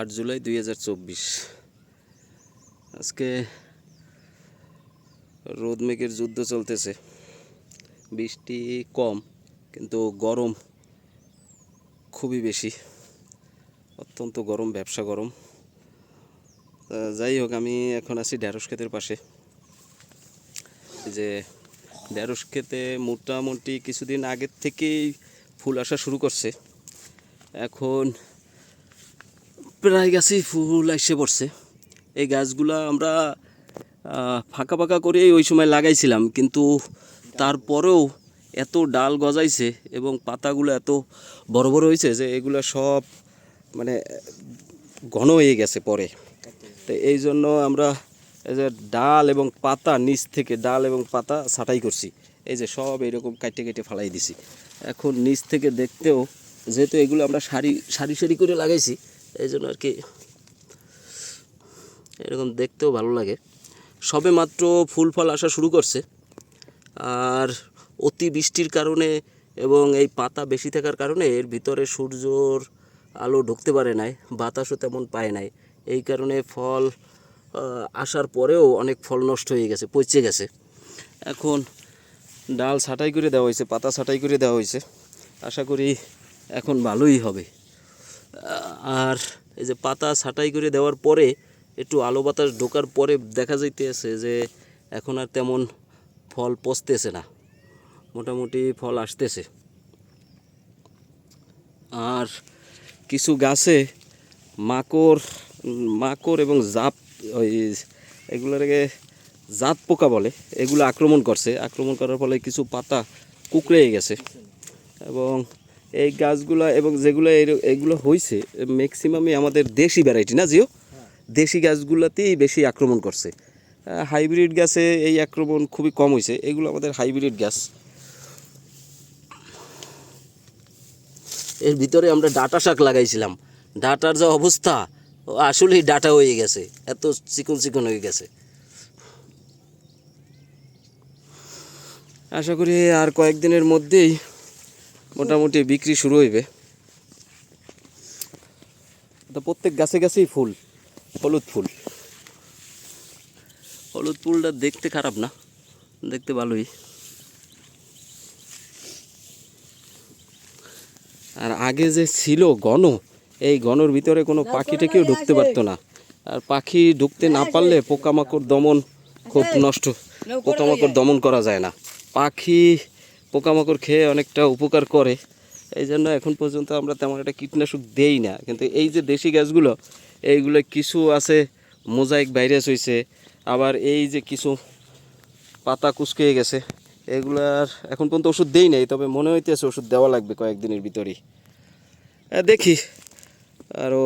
আট জুলাই দুই হাজার চব্বিশ। আজকে রোদ মেঘের যুদ্ধ চলতেছে। বৃষ্টি কম, কিন্তু গরম খুবই বেশি। অত্যন্ত গরম, ব্যবসা গরম। যাই হোক, আমি এখন আছি ঢ্যাঁড়স ক্ষেতের পাশে। যে ঢ্যাঁড়স ক্ষেতে মোটামুটি কিছুদিন আগের থেকেই ফুল আসা শুরু করছে। এখন প্রায় গাছেই ফুল এসে পড়ছে। এই গাছগুলা আমরা ফাঁকা ফাঁকা করে ওই সময় লাগাইছিলাম, কিন্তু তারপরেও এত ডাল গজাইছে এবং পাতাগুলো এত বড় বড় হয়েছে যে এগুলো সব মানে ঘন হয়ে গেছে পরে। তো এই জন্য আমরা এই যে ডাল এবং পাতা নিচ থেকে ডাল এবং পাতা ছাঁটাই করছি। এই যে সব এরকম কাটে কেটে ফালাই দিছি। এখন নিচ থেকে দেখতেও যেহেতু এগুলো আমরা সারি সারি সারি করে লাগাইছি এই জন্য আর কি এরকম দেখতেও ভালো লাগে। সবে মাত্র ফুল ফল আসা শুরু করছে। আর অতি বৃষ্টির কারণে এবং এই পাতা বেশি থাকার কারণে এর ভিতরে সূর্যর আলো ঢুকতে পারে নাই, বাতাসও তেমন পায় নাই। এই কারণে ফল আসার পরেও অনেক ফল নষ্ট হয়ে গেছে, পচে গেছে। এখন ডাল ছাঁটাই করে দেওয়া হয়েছে, পাতা ছাঁটাই করে দেওয়া হয়েছে। আশা করি এখন ভালোই হবে। আর এই যে পাতা ছাঁটাই করে দেওয়ার পরে একটু আলো বাতাস ঢোকার পরে দেখা যাইতেছে যে এখন আর তেমন ফল পচতেছে না। মোটামুটি ফল আসতেছে। আর কিছু গাছে মাকড় মাকড় এবং জাপ, ওই এগুলোকে জাত পোকা বলে, এগুলো আক্রমণ করছে। আক্রমণ করার ফলে কিছু পাতা কুকড়ে গেছে। এবং এই গাছগুলা এবং যেগুলো এগুলো হয়েছে ম্যাক্সিমামই আমাদের দেশি ভ্যারাইটি না, জিও? দেশি গাছগুলোতেই বেশি আক্রমণ করছে। হাইব্রিড গাছে এই আক্রমণ খুবই কম হয়েছে এগুলো আমাদের হাইব্রিড গাছ। এর ভিতরে আমরা ডাটা শাক লাগাইছিলাম। ডাটার যা অবস্থা আসলেই ডাটা হয়ে গেছে, এত চিকন চিকন হয়ে গেছে। আশা করি আর কয়েকদিনের মধ্যেই মোটামুটি বিক্রি শুরু হইবে। তো প্রত্যেক গাছে গাছেই ফুল হলুদ ফুল। হলুদ ফুলটা দেখতে খারাপ না দেখতে ভালোই। আর আগে যে ছিল গণ এই গণর ভিতরে কোনো পাখি টেকেও ঢুকতে পারতো না। আর পাখি ঢুকতে না পারলে পোকামাকড় দমন খুব নষ্ট পোকামাকড় দমন করা যায় না। পাখি পোকামাকড় খেয়ে অনেকটা উপকার করে। এই জন্য এখন পর্যন্ত আমরা তেমন একটা কীটনাশক দেই না। কিন্তু এই যে দেশি গাছগুলো এইগুলো কিছু আছে মোজাইক ভাইরাস হয়েছে আবার এই যে কিছু পাতা কুচকে গেছে এগুলার এখন পর্যন্ত ওষুধ দেই নাই তবে মনে হইতেছে ওষুধ দেওয়া লাগবে কয়েকদিনের ভিতরেই। দেখি আরও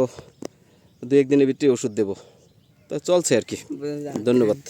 দু একদিনের ভিতরে ওষুধ দেবো। তা চলছে আর কি। ধন্যবাদ।